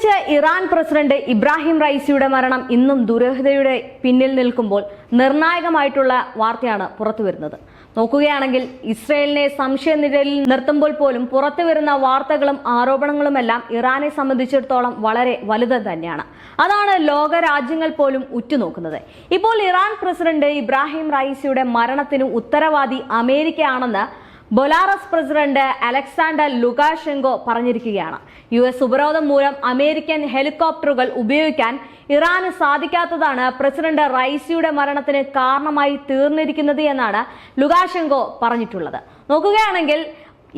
അന്തരിച്ച Iran president Ebrahim റൈസിയുടെ മരണം ഇന്നും ദുരഹതയുടെ പിന്നിൽ നിൽക്കുമ്പോൾ നിർണായകമായിട്ടുള്ള വാർത്തയാണ് പുറത്തു വരുന്നത്. നോക്കുകയാണെങ്കിൽ ഇസ്രയേലിനെ സംശയ നിഴലിൽ നിർത്തുമ്പോൾ പോലും പുറത്തു വരുന്ന വാർത്തകളും ആരോപണങ്ങളുമെല്ലാം ഇറാനെ സംബന്ധിച്ചിടത്തോളം വളരെ വലുത് തന്നെയാണ്. അതാണ് ലോക രാജ്യങ്ങൾ പോലും ഉറ്റുനോക്കുന്നത്. ഇപ്പോൾ ഇറാൻ പ്രസിഡന്റ് ഇബ്രാഹിം റൈസിയുടെ മരണത്തിന് ഉത്തരവാദി അമേരിക്കയാണെന്ന് ബൊലാറസ് പ്രസിഡന്റ് അലക്സാണ്ടർ ലുഗാഷെങ്കോ പറഞ്ഞിരിക്കുകയാണ്. യു എസ് ഉപരോധം മൂലം അമേരിക്കൻ ഹെലികോപ്റ്ററുകൾ ഉപയോഗിക്കാൻ ഇറാന് സാധിക്കാത്തതാണ് പ്രസിഡന്റ് റൈസിയുടെ മരണത്തിന് കാരണമായി തീർന്നിരിക്കുന്നത് എന്നാണ് ലുകാഷെങ്കോ പറഞ്ഞിട്ടുള്ളത്. നോക്കുകയാണെങ്കിൽ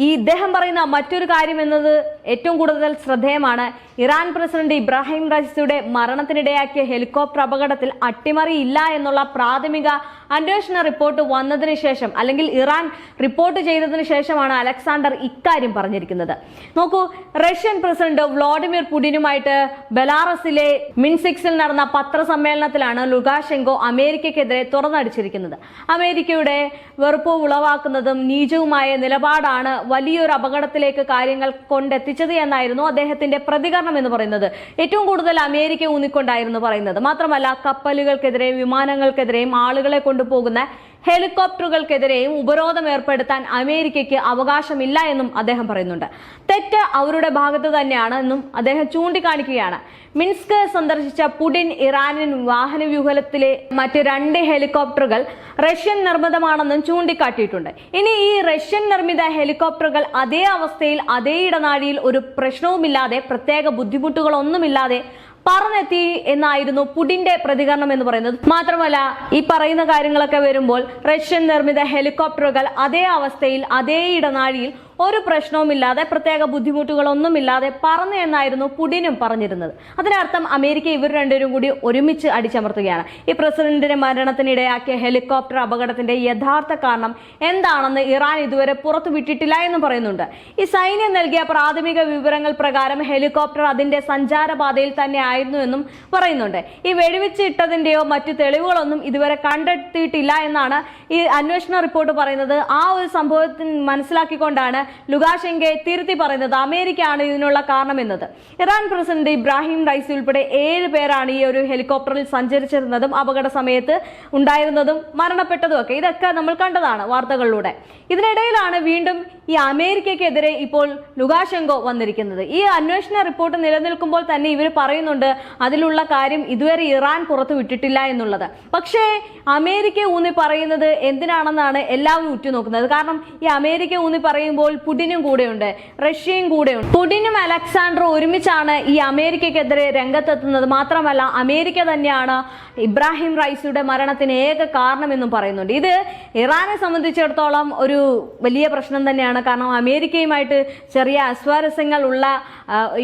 ഈ ഇദ്ദേഹം പറയുന്ന മറ്റൊരു കാര്യം എന്നത് ഏറ്റവും കൂടുതൽ ശ്രദ്ധേയമാണ്. ഇറാൻ പ്രസിഡന്റ് ഇബ്രാഹിം റൈസിയുടെ മരണത്തിനിടയാക്കിയ ഹെലികോപ്റ്റർ അപകടത്തിൽ അട്ടിമറിയില്ല എന്നുള്ള പ്രാഥമിക അന്വേഷണ റിപ്പോർട്ട് വന്നതിന് ശേഷം അല്ലെങ്കിൽ ഇറാൻ റിപ്പോർട്ട് ചെയ്തതിന് ശേഷമാണ് അലക്സാണ്ടർ ഇക്കാര്യം പറഞ്ഞിരിക്കുന്നത്. നോക്കൂ റഷ്യൻ പ്രസിഡന്റ് വ്ളാഡിമിർ പുടിനുമായിട്ട് ബെലാറസിലെ മിൻസിക്സിൽ നടന്ന പത്രസമ്മേളനത്തിലാണ് ലുഗാഷെങ്കോ അമേരിക്കക്കെതിരെ തുറന്നടിച്ചിരിക്കുന്നത്. അമേരിക്കയുടെ വെറുപ്പ് ഉളവാക്കുന്നതും നീചവുമായ നിലപാടാണ് വലിയൊരു അപകടത്തിലേക്ക് കാര്യങ്ങൾ കൊണ്ടെത്തിച്ചത് എന്നായിരുന്നു അദ്ദേഹത്തിന്റെ പ്രതികരണം എന്ന് പറയുന്നത്. ഏറ്റവും കൂടുതൽ അമേരിക്ക ഊന്നിക്കൊണ്ടായിരുന്നു പറയുന്നത്. മാത്രമല്ല കപ്പലുകൾക്കെതിരെയും വിമാനങ്ങൾക്കെതിരെയും ആളുകളെ കൊണ്ടുപോകുന്ന ഹെലികോപ്റ്ററുകൾക്കെതിരെയും ഉപരോധം ഏർപ്പെടുത്താൻ അമേരിക്കയ്ക്ക് അവകാശമില്ല എന്നും അദ്ദേഹം പറയുന്നുണ്ട്. തെറ്റ് അവരുടെ ഭാഗത്ത് തന്നെയാണ് എന്നും അദ്ദേഹം ചൂണ്ടിക്കാണിക്കുകയാണ്. മിൻസ്ക് സന്ദർശിച്ച പുടിൻ ഇറാനിയൻ വാഹന വ്യൂഹലത്തിലെ മറ്റ് രണ്ട് ഹെലികോപ്റ്ററുകൾ റഷ്യൻ നിർമ്മിതമാണെന്നും ചൂണ്ടിക്കാട്ടിയിട്ടുണ്ട്. ഇനി ഈ റഷ്യൻ നിർമ്മിത ഹെലികോപ്റ്ററുകൾ അതേ അവസ്ഥയിൽ അതേ ഇടനാഴിയിൽ ഒരു പ്രശ്നവുമില്ലാതെ പ്രത്യേക ബുദ്ധിമുട്ടുകളൊന്നുമില്ലാതെ പറന്നെത്തി എന്നായിരുന്നു പുടിന്റെ പ്രതികരണം എന്ന് പറയുന്നത്. മാത്രമല്ല ഈ പറയുന്ന കാര്യങ്ങളൊക്കെ വരുമ്പോൾ റഷ്യൻ നിർമ്മിത ഹെലികോപ്റ്ററുകൾ അതേ അവസ്ഥയിൽ അതേ ഇടനാഴിയിൽ ഒരു പ്രശ്നവുമില്ലാതെ പ്രത്യേക ബുദ്ധിമുട്ടുകളൊന്നുമില്ലാതെ പറന്നു എന്നായിരുന്നു പുടിനും പറഞ്ഞിരുന്നത്. അതിനർത്ഥം അമേരിക്ക ഇവർ രണ്ടുപേരും കൂടി ഒരുമിച്ച് അടിച്ചമർത്തുകയാണ്. ഈ പ്രസിഡന്റിന്റെ മരണത്തിനിടയാക്കിയ ഹെലികോപ്റ്റർ അപകടത്തിന്റെ യഥാർത്ഥ കാരണം എന്താണെന്ന് ഇറാൻ ഇതുവരെ പുറത്തുവിട്ടിട്ടില്ല എന്ന് പറയുന്നുണ്ട്. ഈ സൈന്യം നൽകിയ പ്രാഥമിക വിവരങ്ങൾ പ്രകാരം ഹെലികോപ്റ്റർ അതിന്റെ സഞ്ചാരപാതയിൽ തന്നെ ആയിരുന്നു എന്നും പറയുന്നുണ്ട്. ഈ വെടിവെച്ച് ഇട്ടതിന്റെയോ മറ്റു തെളിവുകളൊന്നും ഇതുവരെ കണ്ടെത്തിയിട്ടില്ല എന്നാണ് ഈ അന്വേഷണ റിപ്പോർട്ട് പറയുന്നത്. ആ ഒരു സംഭവത്തിന് മനസ്സിലാക്കിക്കൊണ്ടാണ് ലുകാഷെങ്കെ തിരുത്തി പറയുന്നത് അമേരിക്കയാണ് ഇതിനുള്ള കാരണമെന്നത്. ഇറാൻ പ്രസിഡന്റ് ഇബ്രാഹിം റൈസി ഉൾപ്പെടെ ഏഴ് പേരാണ് ഈ ഒരു ഹെലികോപ്റ്ററിൽ സഞ്ചരിച്ചിരുന്നതും അപകട സമയത്ത് ഉണ്ടായിരുന്നതും മരണപ്പെട്ടതും ഒക്കെ. ഇതൊക്കെ നമ്മൾ കണ്ടതാണ് വാർത്തകളിലൂടെ. ഇതിനിടയിലാണ് വീണ്ടും ഈ അമേരിക്കയ്ക്കെതിരെ ഇപ്പോൾ ലുകാഷെങ്കോ വന്നിരിക്കുന്നത്. ഈ അന്വേഷണ റിപ്പോർട്ട് നിലനിൽക്കുമ്പോൾ തന്നെ ഇവർ പറയുന്നുണ്ട് അതിലുള്ള കാര്യം ഇതുവരെ ഇറാൻ പുറത്തു വിട്ടിട്ടില്ല എന്നുള്ളത്. പക്ഷേ അമേരിക്ക ഊന്നി പറയുന്നത് എന്തിനാണെന്നാണ് എല്ലാവരും ഉറ്റുനോക്കുന്നത്. കാരണം ഈ അമേരിക്ക ഊന്നി പറയുമ്പോൾ പുടിനും കൂടെയുണ്ട് റഷ്യയും കൂടെയുണ്ട്. പുടിനും അലക്സാണ്ടറും ഒരുമിച്ചാണ് ഈ അമേരിക്കക്കെതിരെ രംഗത്തെത്തുന്നത്. മാത്രമല്ല അമേരിക്ക തന്നെയാണ് ഇബ്രാഹിം റൈസിയുടെ മരണത്തിന് ഏക കാരണമെന്നും പറയുന്നുണ്ട്. ഇത് ഇറാനെ സംബന്ധിച്ചിടത്തോളം ഒരു വലിയ പ്രശ്നം തന്നെയാണ്. കാരണം അമേരിക്കയുമായിട്ട് ചെറിയ അസ്വാരസ്യങ്ങൾ ഉള്ള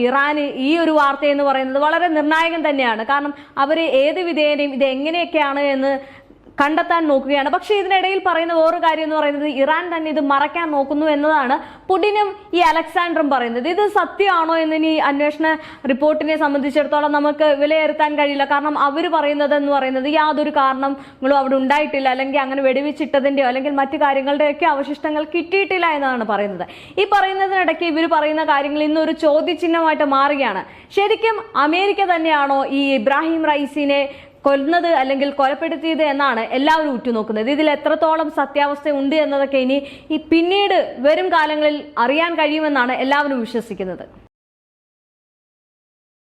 ഇറാന് ഈ ഒരു വാർത്ത എന്ന് പറയുന്നത് വളരെ നിർണായകം തന്നെയാണ്. കാരണം അവർ ഏത് വിധേയനെയും ഇത് എങ്ങനെയൊക്കെയാണ് എന്ന് കണ്ടെത്താൻ നോക്കുകയാണ്. പക്ഷെ ഇതിനിടയിൽ പറയുന്ന വേറൊരു കാര്യം എന്ന് പറയുന്നത് ഇറാൻ തന്നെ ഇത് മറയ്ക്കാൻ നോക്കുന്നു എന്നതാണ് പുടിനും ഈ അലക്സാണ്ടറും പറയുന്നത്. ഇത് സത്യമാണോ എന്ന് ഇനി അന്വേഷണ റിപ്പോർട്ടിനെ സംബന്ധിച്ചിടത്തോളം നമുക്ക് വിലയിരുത്താൻ കഴിയില്ല. കാരണം അവർ പറയുന്നത് എന്ന് പറയുന്നത് യാതൊരു കാരണങ്ങളും അവിടെ ഉണ്ടായിട്ടില്ല. അല്ലെങ്കിൽ അങ്ങനെ വെടിവെച്ചിട്ടതിന്റെയോ അല്ലെങ്കിൽ മറ്റു കാര്യങ്ങളുടെയൊക്കെ അവശിഷ്ടങ്ങൾ കിട്ടിയിട്ടില്ല എന്നാണ് പറയുന്നത്. ഈ പറയുന്നതിനിടയ്ക്ക് ഇവർ പറയുന്ന കാര്യങ്ങൾ ഇന്നൊരു ചോദ്യചിഹ്നമായിട്ട് മാറുകയാണ്. ശരിക്കും അമേരിക്ക തന്നെയാണോ ഈ ഇബ്രാഹിം റൈസിനെ കൊല്ലുന്നത് അല്ലെങ്കിൽ കൊലപ്പെടുത്തിയത് എന്നാണ് എല്ലാവരും ഉറ്റുനോക്കുന്നത്. ഇതിൽ എത്രത്തോളം സത്യാവസ്ഥ ഉണ്ട് എന്നതൊക്കെ ഇനി ഈ പിന്നീട് വരും കാലങ്ങളിൽ അറിയാൻ കഴിയുമെന്നാണ് എല്ലാവരും വിശ്വസിക്കുന്നത്.